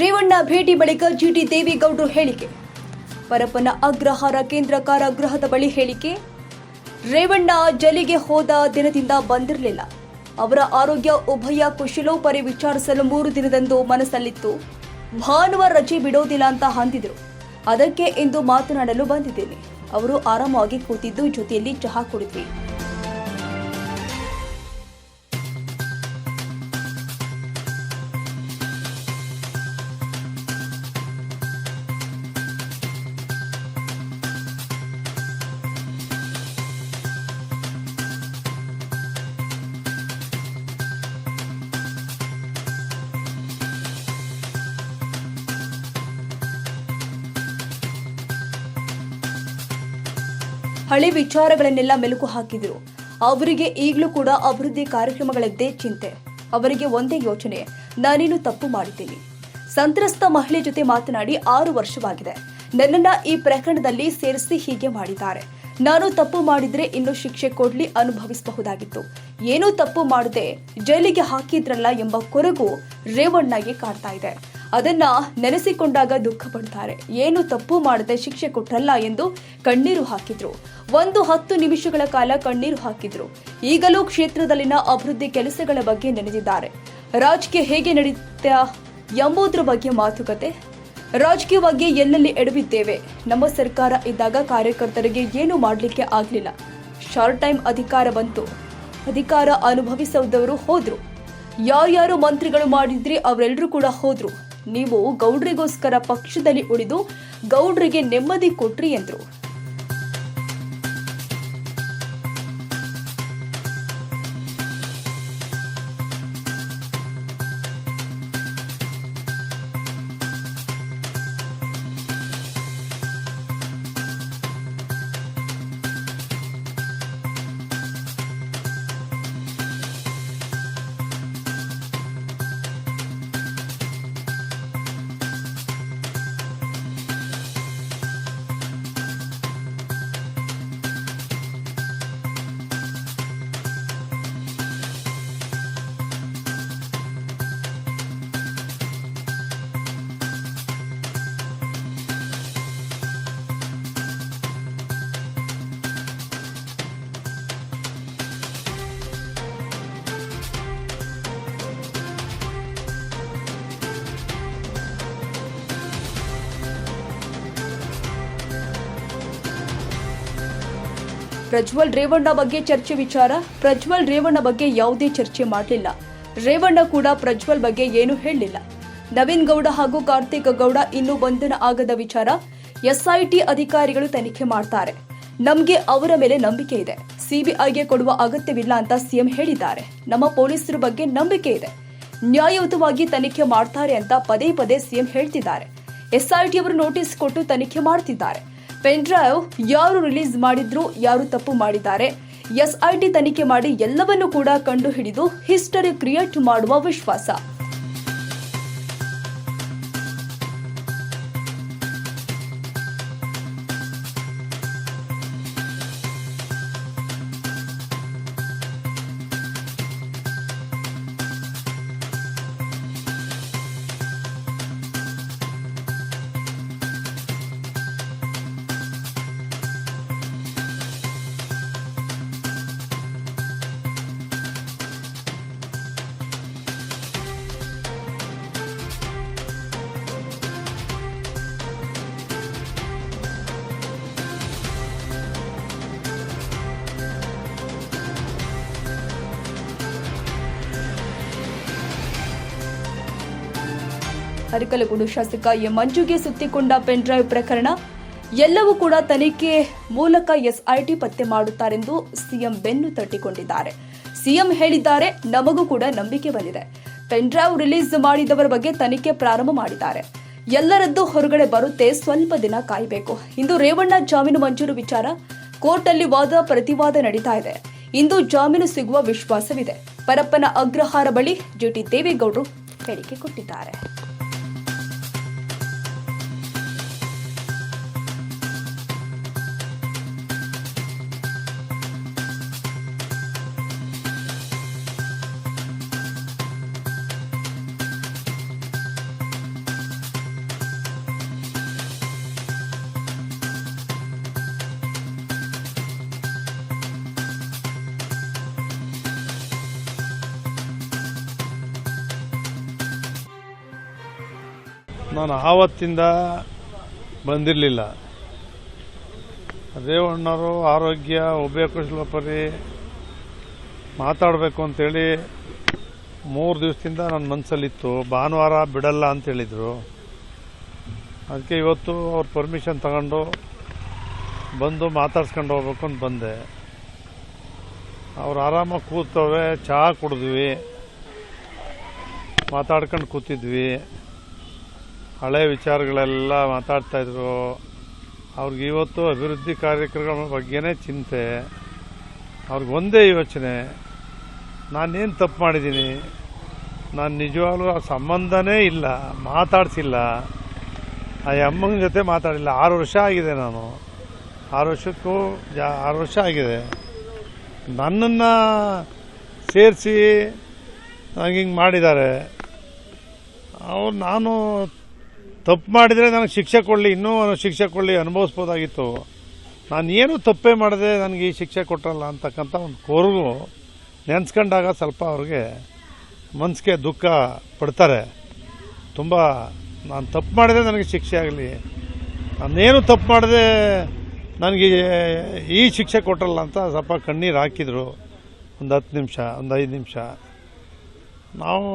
ರೇವಣ್ಣ ಭೇಟಿ ಬಳಿಕ ಜಿಟಿ ದೇವೇಗೌಡರು ಹೇಳಿಕೆ. ಪರಪ್ಪನ ಅಗ್ರಹಾರ ಕೇಂದ್ರ ಕಾರಾಗೃಹದ ಬಳಿ ಹೇಳಿಕೆ, ರೇವಣ್ಣ ಜಲಿಗೆ ಹೋದ ದಿನದಿಂದ ಬಂದಿರಲಿಲ್ಲ. ಅವರ ಆರೋಗ್ಯ ಉಭಯ ಕುಶಲೋಪರಿ ವಿಚಾರಿಸಲು ಮೂರು ದಿನದಂದು ಮನಸ್ಸಲ್ಲಿತ್ತು. ಭಾನುವಾರ ರಜೆ ಬಿಡೋದಿಲ್ಲ ಅಂತ ಅಂದಿದ್ರು. ಅದಕ್ಕೆ ಇಂದು ಮಾತನಾಡಲು ಬಂದಿದ್ದೇನೆ. ಅವರು ಆರಾಮವಾಗಿ ಕೂತಿದ್ದು ಜೊತೆಯಲ್ಲಿ ಚಹಾ ಕುಡಿದ್ವಿ. ಹಳೆ ವಿಚಾರಗಳನ್ನೆಲ್ಲ ಮೆಲುಕು ಹಾಕಿದ್ರು. ಅವರಿಗೆ ಈಗಲೂ ಕೂಡ ಅಭಿವೃದ್ಧಿ ಕಾರ್ಯಕ್ರಮಗಳದ್ದೇ ಚಿಂತೆ. ಅವರಿಗೆ ಒಂದೇ ಯೋಚನೆ, ನಾನೇನು ತಪ್ಪು ಮಾಡಿದ್ದೀನಿ. ಸಂತ್ರಸ್ತ ಮಹಿಳೆ ಜೊತೆ ಮಾತನಾಡಿ ಆರು ವರ್ಷವಾಗಿದೆ. ನನ್ನನ್ನ ಈ ಪ್ರಕರಣದಲ್ಲಿ ಸೇರಿಸಿ ಹೀಗೆ ಮಾಡಿದ್ದಾರೆ. ನಾನು ತಪ್ಪು ಮಾಡಿದ್ರೆ ಇನ್ನು ಶಿಕ್ಷೆ ಕೊಡ್ಲಿ ಅನುಭವಿಸಬಹುದಾಗಿತ್ತು. ಏನೂ ತಪ್ಪು ಮಾಡದೆ ಜೈಲಿಗೆ ಹಾಕಿದ್ರಲ್ಲ ಎಂಬ ಕೊರಗು ರೇವಣ್ಣಗೆ ಕಾಡ್ತಾ ಇದೆ. ಅದನ್ನ ನೆನೆಸಿಕೊಂಡಾಗ ದುಃಖ ಪಡ್ತಾರೆ. ಏನು ತಪ್ಪು ಮಾಡದೆ ಶಿಕ್ಷೆ ಕೊಟ್ಟಲ್ಲ ಎಂದು ಕಣ್ಣೀರು ಹಾಕಿದ್ರು. ಒಂದು ಹತ್ತು ನಿಮಿಷಗಳ ಕಾಲ ಕಣ್ಣೀರು ಹಾಕಿದ್ರು. ಈಗಲೂ ಕ್ಷೇತ್ರದಲ್ಲಿನ ಅಭಿವೃದ್ಧಿ ಕೆಲಸಗಳ ಬಗ್ಗೆ ನೆನೆದಿದ್ದಾರೆ. ರಾಜಕೀಯ ಹೇಗೆ ನಡೆಯುತ್ತೆ ಎಂಬುದ್ರ ಬಗ್ಗೆ ಮಾತುಕತೆ. ರಾಜಕೀಯವಾಗಿ ಎಲ್ಲೆಲ್ಲಿ ಎಡವಿದ್ದೇವೆ? ನಮ್ಮ ಸರ್ಕಾರ ಇದ್ದಾಗ ಕಾರ್ಯಕರ್ತರಿಗೆ ಏನು ಮಾಡಲಿಕ್ಕೆ ಆಗಲಿಲ್ಲ. ಶಾರ್ಟ್ ಟೈಮ್ ಅಧಿಕಾರ ಬಂತು. ಅಧಿಕಾರ ಅನುಭವಿಸದವರು ಹೋದ್ರು. ಯಾರ್ಯಾರು ಮಂತ್ರಿಗಳು ಮಾಡಿದ್ರಿ ಅವರೆಲ್ಲರೂ ಕೂಡ ಹೋದ್ರು. ನೀವು ಗೌಡ್ರಿಗೋಸ್ಕರ ಪಕ್ಷದಲ್ಲಿ ಉಳಿದು ಗೌಡ್ರಿಗೆ ನೆಮ್ಮದಿ ಕೊಟ್ರಿ ಎಂದ್ರು. ಪ್ರಜ್ವಲ್ ರೇವಣ್ಣ ಬಗ್ಗೆ ಚರ್ಚೆ ವಿಚಾರ, ಪ್ರಜ್ವಲ್ ರೇವಣ್ಣ ಬಗ್ಗೆ ಯಾವುದೇ ಚರ್ಚೆ ಮಾಡಲಿಲ್ಲ. ರೇವಣ್ಣ ಕೂಡ ಪ್ರಜ್ವಲ್ ಬಗ್ಗೆ ಏನು ಹೇಳಲಿಲ್ಲ ನವೀನ್ ಗೌಡ ಹಾಗೂ ಕಾರ್ತಿಕ್ ಗೌಡ ಇನ್ನೂ ಬಂಧನ ಆಗದ ವಿಚಾರ ಎಸ್ಐಟಿ ಅಧಿಕಾರಿಗಳು ತನಿಖೆ ಮಾಡ್ತಾರೆ. ನಮಗೆ ಅವರ ಮೇಲೆ ನಂಬಿಕೆ ಇದೆ. ಸಿಬಿಐಗೆ ಕೊಡುವ ಅಗತ್ಯವಿಲ್ಲ ಅಂತ ಸಿಎಂ ಹೇಳಿದ್ದಾರೆ. ನಮ್ಮ ಪೊಲೀಸರ ಬಗ್ಗೆ ನಂಬಿಕೆ ಇದೆ. ನ್ಯಾಯಯುತವಾಗಿ ತನಿಖೆ ಮಾಡ್ತಾರೆ ಅಂತ ಪದೇ ಪದೇ ಸಿಎಂ ಹೇಳ್ತಿದ್ದಾರೆ. ಎಸ್ಐಟಿ ಅವರು ನೋಟಿಸ್ ಕೊಟ್ಟು ತನಿಖೆ ಮಾಡ್ತಿದ್ದಾರೆ. ಪೆನ್ ಡ್ರೈವ್ ಯಾರು ರಿಲೀಸ್ ಮಾಡಿದ್ರು, ಯಾರು ತಪ್ಪು ಮಾಡಿದ್ದಾರೆ. ಎಸ್ಐಟಿ ತನಿಖೆ ಮಾಡಿ ಎಲ್ಲವನ್ನೂ ಕೂಡ ಕಂಡು ಹಿಡಿದು ಹಿಸ್ಟರಿ ಕ್ರಿಯೇಟ್ ಮಾಡುವ ವಿಶ್ವಾಸ. ಅರಕಲಗೂಡು ಶಾಸಕ ಎ. ಮಂಜುಗೆ ಸುತ್ತಿಕೊಂಡ ಪೆನ್ ಡ್ರೈವ್ ಪ್ರಕರಣ ಎಲ್ಲವೂ ಕೂಡ ತನಿಖೆ ಮೂಲಕ ಎಸ್ಐಟಿ ಪತ್ತೆ ಮಾಡುತ್ತಾರೆಂದು ಸಿಎಂ ಬೆನ್ನು ತಟ್ಟಿಕೊಂಡಿದ್ದಾರೆ. ಸಿಎಂ ಹೇಳಿದ್ದಾರೆ, ನಮಗೂ ಕೂಡ ನಂಬಿಕೆ ಬಂದಿದೆ. ಪೆನ್ ಡ್ರೈವ್ ರಿಲೀಸ್ ಮಾಡಿದವರ ಬಗ್ಗೆ ತನಿಖೆ ಪ್ರಾರಂಭ ಮಾಡಿದ್ದಾರೆ. ಎಲ್ಲರದ್ದು ಹೊರಗಡೆ ಬರುತ್ತೆ, ಸ್ವಲ್ಪ ದಿನ ಕಾಯಬೇಕು. ಇಂದು ರೇವಣ್ಣ ಜಾಮೀನು ಮಂಜೂರು ವಿಚಾರ ಕೋರ್ಟಲ್ಲಿ ವಾದ ಪ್ರತಿವಾದ ನಡೀತಾ ಇದೆ. ಇಂದು ಜಾಮೀನು ಸಿಗುವ ವಿಶ್ವಾಸವಿದೆ. ಪರಪ್ಪನ ಅಗ್ರಹಾರ ಬಳಿ ಜಿಟಿ ದೇವೇಗೌಡರು ಹೇಳಿಕೆ ಕೊಟ್ಟಿದ್ದಾರೆ. ನಾನು ಆವತ್ತಿಂದ ಬಂದಿರಲಿಲ್ಲ. ರೇವಣ್ಣವರು ಆರೋಗ್ಯ ಉಭಯ ಕುಶಲಪರಿ ಮಾತಾಡಬೇಕು ಅಂತೇಳಿ ಮೂರು ದಿವಸದಿಂದ ನನ್ನ ಮನಸ್ಸಲ್ಲಿತ್ತು ಭಾನುವಾರ ಬಿಡಲ್ಲ ಅಂತ ಹೇಳಿದರು. ಅದಕ್ಕೆ ಇವತ್ತು ಅವ್ರ ಪರ್ಮಿಷನ್ ತಗೊಂಡು ಬಂದು ಮಾತಾಡ್ಸ್ಕೊಂಡು ಹೋಗ್ಬೇಕು ಅಂತ ಬಂದೆ. ಅವ್ರು ಆರಾಮಾಗಿ ಕೂತವೆ ಚಹಾ ಕುಡಿದ್ವಿ. ಮಾತಾಡ್ಕೊಂಡು ಕೂತಿದ್ವಿ. ಹಳೆ ವಿಚಾರಗಳೆಲ್ಲ ಮಾತಾಡ್ತಾ ಮಾತಾಡ್ತಾಯಿದ್ರು ಅವ್ರಿಗೆ ಇವತ್ತು ಅಭಿವೃದ್ಧಿ ಕಾರ್ಯಕ್ರಮಗಳ ಬಗ್ಗೆನೇ ಚಿಂತೆ. ಅವ್ರಿಗೆ ಒಂದೇ ಯೋಚನೆ. ನಾನೇನು ತಪ್ಪು ಮಾಡಿದ್ದೀನಿ? ನಾನು ನಿಜವಾಗ್ಲೂ ಆ ಸಂಬಂಧನೇ ಇಲ್ಲ, ಮಾತಾಡ್ಸಿಲ್ಲ. ಆ ಅಮ್ಮನ ಜೊತೆ ಮಾತಾಡಿಲ್ಲ. ಆರು ವರ್ಷ ಆಗಿದೆ ನಾನು. ಆರು ವರ್ಷಕ್ಕೂ ಜಾ, ಆರು ವರ್ಷ ಆಗಿದೆ. ನನ್ನನ್ನು ಸೇರಿಸಿ ಹಿಂಗೆ ಮಾಡಿದ್ದಾರೆ. ಅವ್ರು ನಾನು ತಪ್ಪು ಮಾಡಿದರೆ ನನಗೆ ಶಿಕ್ಷೆ ಕೊಡಲಿ, ಇನ್ನೂ ಶಿಕ್ಷೆ ಕೊಡಲಿ ಅನುಭವಿಸ್ಬೋದಾಗಿತ್ತು. ನಾನು ಏನು ತಪ್ಪೇ ಮಾಡಿದೆ ನನಗೆ ಈ ಶಿಕ್ಷೆ ಕೊಟ್ಟರಲ್ಲ ಅಂತಕ್ಕಂಥ ಒಂದು ಕೋರ್ಗು ನೆನೆಸ್ಕೊಂಡಾಗ ಸ್ವಲ್ಪ ಅವ್ರಿಗೆ ಮನಸ್ಸಿಗೆ ದುಃಖ ಪಡ್ತಾರೆ. ತುಂಬ ನಾನು ತಪ್ಪು ಮಾಡಿದೆ ನನಗೆ ಶಿಕ್ಷೆ ಆಗಲಿ. ನಾನೇನು ತಪ್ಪು ಮಾಡಿದೆ ನನಗೆ ಈ ಶಿಕ್ಷೆ ಕೊಟ್ಟರಲ್ಲ ಅಂತ ಸ್ವಲ್ಪ ಕಣ್ಣೀರು ಹಾಕಿದರು. ಒಂದು ಹತ್ತು ನಿಮಿಷ, ಒಂದು ಐದು ನಿಮಿಷ. ನಾವು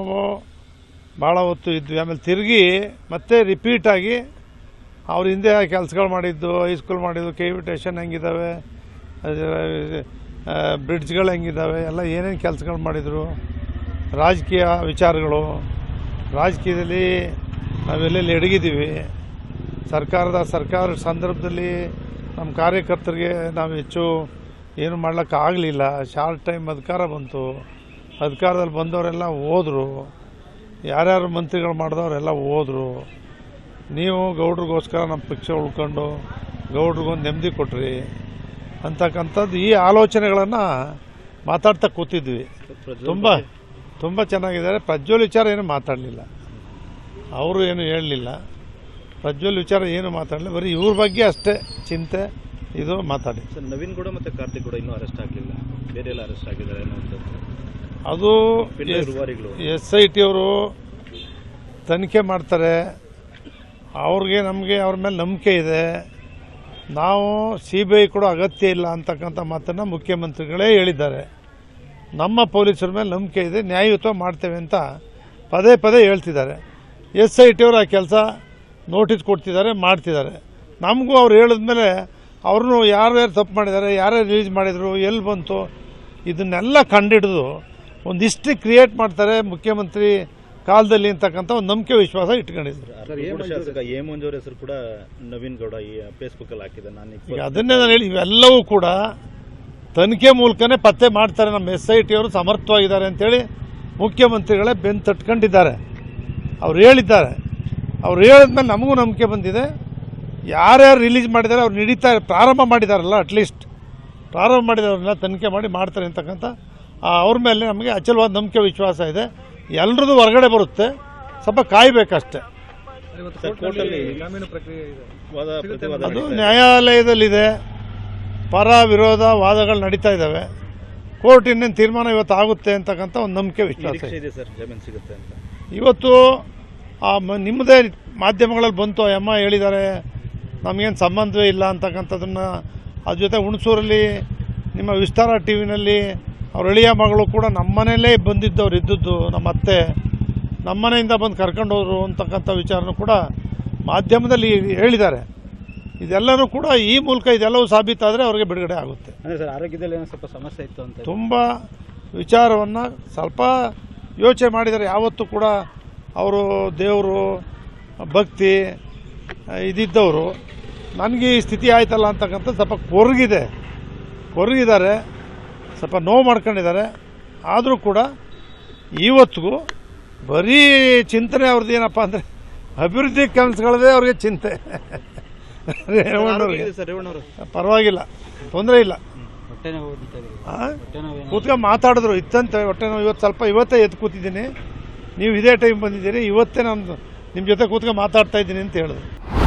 ಭಾಳ ಹೊತ್ತು ಇದ್ವಿ. ಆಮೇಲೆ ತಿರುಗಿ ಮತ್ತೆ ರಿಪೀಟಾಗಿ ಅವ್ರ ಹಿಂದೆ ಕೆಲಸಗಳು ಮಾಡಿದ್ದು ಹೈಸ್ಕೂಲ್ ಮಾಡಿದ್ದು ಕೆ ವಿ ಟೇಷನ್ ಹೆಂಗಿದ್ದಾವೆ ಬ್ರಿಡ್ಜ್ಗಳು ಹೆಂಗಿದ್ದಾವೆ ಎಲ್ಲ ಏನೇನು ಕೆಲಸಗಳು ಮಾಡಿದರು, ರಾಜಕೀಯ ವಿಚಾರಗಳು. ರಾಜಕೀಯದಲ್ಲಿ ನಾವೆಲ್ಲೆಲ್ಲಿ ಎಡಗಿದ್ದೀವಿ, ಸರ್ಕಾರದ ಸರ್ಕಾರ ಸಂದರ್ಭದಲ್ಲಿ ನಮ್ಮ ಕಾರ್ಯಕರ್ತರಿಗೆ ನಾವು ಹೆಚ್ಚು ಏನು ಮಾಡ್ಲಿಕ್ಕಾಗಲಿಲ್ಲ ಶಾರ್ಟ್ ಟೈಮ್ ಅಧಿಕಾರ ಬಂತು. ಅಧಿಕಾರದಲ್ಲಿ ಬಂದವರೆಲ್ಲ ಹೋದರು. ಯಾರ್ಯಾರು ಮಂತ್ರಿಗಳು ಮಾಡಿದವರೆಲ್ಲ ಹೋದರು. ನೀವು ಗೌಡ್ರಿಗೋಸ್ಕರ ನಮ್ಮ ಪಕ್ಷ ಉಳ್ಕೊಂಡು ಗೌಡ್ರಿಗೊಂದು ನೆಮ್ಮದಿ ಕೊಟ್ರಿ ಅಂತಕ್ಕಂಥದ್ದು ಈ ಆಲೋಚನೆಗಳನ್ನು ಮಾತಾಡ್ತಾ ಕೂತಿದ್ವಿ. ತುಂಬ ತುಂಬ ಚೆನ್ನಾಗಿದ್ದಾರೆ. ಪ್ರಜ್ವಲ್ ವಿಚಾರ ಏನು ಮಾತಾಡಲಿಲ್ಲ. ಅವರು ಏನು ಹೇಳಲಿಲ್ಲ. ಪ್ರಜ್ವಲ್ ವಿಚಾರ ಏನು ಮಾತಾಡಲಿಲ್ಲ. ಬರೀ ಇವ್ರ ಬಗ್ಗೆ ಅಷ್ಟೇ ಚಿಂತೆ ಇದು ಮಾತಾಡಿ. ಸರ್ ನವೀನ್ ಕೂಡ ಮತ್ತು ಕಾರ್ತಿಕ್ ಕೂಡ ಇನ್ನೂ ಅರೆಸ್ಟ್ ಆಗಲಿಲ್ಲ. ಬೇರೆ ಎಲ್ಲ ಅರೆಸ್ಟ್ ಆಗಿದ್ದಾರೆ ಅನ್ನೋ ಅದು ಎಸ್ ಐ ಟಿ ಅವರು ತನಿಖೆ ಮಾಡ್ತಾರೆ. ಅವ್ರಿಗೆ ನಮಗೆ ಅವ್ರ ಮೇಲೆ ನಂಬಿಕೆ ಇದೆ. ನಾವು ಸಿ ಬಿ ಐ ಕೂಡ ಅಗತ್ಯ ಇಲ್ಲ ಅಂತಕ್ಕಂಥ ಮಾತನ್ನು ಮುಖ್ಯಮಂತ್ರಿಗಳೇ ಹೇಳಿದ್ದಾರೆ. ನಮ್ಮ ಪೊಲೀಸರ ಮೇಲೆ ನಂಬಿಕೆ ಇದೆ. ನ್ಯಾಯಯುತ ಮಾಡ್ತೇವೆ ಅಂತ ಪದೇ ಪದೇ ಹೇಳ್ತಿದ್ದಾರೆ. ಎಸ್ ಐ ಟಿ ಅವರು ಆ ಕೆಲಸ ನೋಟಿಸ್ ಕೊಡ್ತಿದ್ದಾರೆ ಮಾಡ್ತಿದ್ದಾರೆ. ನಮಗೂ ಅವ್ರು ಹೇಳಿದ್ಮೇಲೆ ಅವ್ರನ್ನೂ ಯಾರ್ಯಾರು ತಪ್ಪು ಮಾಡಿದ್ದಾರೆ ಯಾರ್ಯಾರು ರಿಲೀಸ್ ಮಾಡಿದರು ಎಲ್ಲಿ ಬಂತು ಇದನ್ನೆಲ್ಲ ಕಂಡಿಡಿದು ಒಂದು ಹಿಸ್ಟ್ರಿ ಕ್ರಿಯೇಟ್ ಮಾಡ್ತಾರೆ ಮುಖ್ಯಮಂತ್ರಿ ಕಾಲದಲ್ಲಿ ಅಂತಕ್ಕಂಥ ಒಂದು ನಂಬಿಕೆ ವಿಶ್ವಾಸ ಇಟ್ಕೊಂಡಿದ್ರು ಹೆಸರು ಕೂಡ ನವೀನ್ ಗೌಡ ಈ ಫೇಸ್ಬುಕ್ ಅಲ್ಲಿ ಹಾಕಿದೆ ನಾನು ಈಗ ಅದನ್ನೇ ನಾನು ಹೇಳಿ ಇವೆಲ್ಲವೂ ಕೂಡ ತನಿಖೆ ಮೂಲಕನೇ ಪತ್ತೆ ಮಾಡ್ತಾರೆ. ನಮ್ಮ ಎಸ್ ಐ ಟಿ ಅವರು ಸಮರ್ಥವಾಗಿದ್ದಾರೆ ಅಂತೇಳಿ ಮುಖ್ಯಮಂತ್ರಿಗಳೇ ಬೆನ್ನು ತಟ್ಕೊಂಡಿದ್ದಾರೆ. ಅವ್ರು ಹೇಳಿದ್ದಾರೆ. ಅವ್ರು ಹೇಳಿದ್ಮೇಲೆ ನಮಗೂ ನಂಬಿಕೆ ಬಂದಿದೆ. ಯಾರ್ಯಾರು ರಿಲೀಸ್ ಮಾಡಿದ್ದಾರೆ ಅವ್ರು ನಡೀತಾ ಪ್ರಾರಂಭ ಮಾಡಿದಾರಲ್ಲ ಅಟ್ಲೀಸ್ಟ್ ಪ್ರಾರಂಭ ಮಾಡಿದವ್ರನ್ನ ತನಿಖೆ ಮಾಡಿ ಮಾಡ್ತಾರೆ ಅಂತಕ್ಕಂಥ ಅವ್ರ ಮೇಲೆ ನಮಗೆ ಅಚಲವಾದ ನಂಬಿಕೆ ವಿಶ್ವಾಸ ಇದೆ. ಎಲ್ರದ್ದು ಹೊರಗಡೆ ಬರುತ್ತೆ. ಸ್ವಲ್ಪ ಕಾಯಬೇಕಷ್ಟೆ. ಅದು ನ್ಯಾಯಾಲಯದಲ್ಲಿದೆ. ಪರ ವಿರೋಧ ವಾದಗಳು ನಡೀತಾ ಇದ್ದಾವೆ. ಕೋರ್ಟ್ ಇನ್ನೇನು ತೀರ್ಮಾನ ಇವತ್ತು ಆಗುತ್ತೆ ಅಂತಕ್ಕಂಥ ಒಂದು ನಂಬಿಕೆ ವಿಶ್ವಾಸ ಇದೆ. ಇದೆ ಸರ್ ಜಾಮೀನು ಸಿಗುತ್ತೆ ಅಂತ? ಇವತ್ತು ಆ ನಿಮ್ಮದೇ ಮಾಧ್ಯಮಗಳಲ್ಲಿ ಬಂತು ಆ ಅಮ್ಮ ಹೇಳಿದ್ದಾರೆ ನಮಗೇನು ಸಂಬಂಧವೇ ಇಲ್ಲ ಅಂತಕ್ಕಂಥದ್ದನ್ನು. ಅದ್ರ ಜೊತೆ ಹುಣಸೂರಲ್ಲಿ ನಿಮ್ಮ ವಿಸ್ತಾರ ಟಿ ವಿನಲ್ಲಿ ಅವ್ರ ಎಳೆಯ ಮಗಳು ಕೂಡ ನಮ್ಮನೇಲೇ ಬಂದಿದ್ದವ್ರು ಇದ್ದದ್ದು ನಮ್ಮ ಅತ್ತೆ. ನಮ್ಮನೆಯಿಂದ ಬಂದು ಕರ್ಕೊಂಡು ಹೋದ್ರು ಅಂತಕ್ಕಂಥ ವಿಚಾರನೂ ಕೂಡ ಮಾಧ್ಯಮದಲ್ಲಿ ಹೇಳಿದ್ದಾರೆ. ಇದೆಲ್ಲನೂ ಕೂಡ ಈ ಮೂಲಕ ಇದೆಲ್ಲವೂ ಸಾಬೀತಾದರೆ ಅವ್ರಿಗೆ ಬಿಡುಗಡೆ ಆಗುತ್ತೆ. ಅಂದರೆ ಸರ್ ಆರೋಗ್ಯದಲ್ಲಿ ಏನೋ ಸ್ವಲ್ಪ ಸಮಸ್ಯೆ ಇತ್ತು ಅಂತ ತುಂಬ ವಿಚಾರವನ್ನು ಸ್ವಲ್ಪ ಯೋಚನೆ ಮಾಡಿದರೆ ಯಾವತ್ತೂ ಕೂಡ ಅವರು ದೇವರು ಭಕ್ತಿ ಇದಿದ್ದವರು. ನನಗೆ ಈ ಸ್ಥಿತಿ ಆಯ್ತಲ್ಲ ಅಂತಕ್ಕಂಥ ಸ್ವಲ್ಪ ಕೊರಗಿದೆ. ಕೊರಗಿದ್ದಾರೆ. ಸ್ವಲ್ಪ ನೋವು ಮಾಡ್ಕೊಂಡಿದ್ದಾರೆ. ಆದರೂ ಕೂಡ ಇವತ್ತಿಗೂ ಬರೀ ಚಿಂತನೆ ಅವ್ರದ್ದು ಏನಪ್ಪ ಅಂದರೆ ಅಭಿವೃದ್ಧಿ ಕೆಲಸಗಳದೇ ಅವ್ರಿಗೆ ಚಿಂತೆ. ರೇವಣ್ಣವ್ರಿಗೆ. ಪರವಾಗಿಲ್ಲ ತೊಂದರೆ ಇಲ್ಲ? ಕೂತ್ಕೊಂಡು ಮಾತಾಡಿದ್ರು ಇತ್ತಂತೆ ಹೊಟ್ಟೆ ನೋವು ಇವತ್ತು ಸ್ವಲ್ಪ ಇವತ್ತೇ ಎದ್ದು ಕೂತಿದ್ದೀನಿ. ನೀವು ಇದೇ ಟೈಮ್ ಬಂದಿದ್ದೀರಿ ಇವತ್ತೇ ನಾನು ನಿಮ್ಮ ಜೊತೆ ಕೂತ್ಕೊಂಡು ಮಾತಾಡ್ತಾ ಇದ್ದೀನಿ ಅಂತ ಹೇಳಿದ್ರು.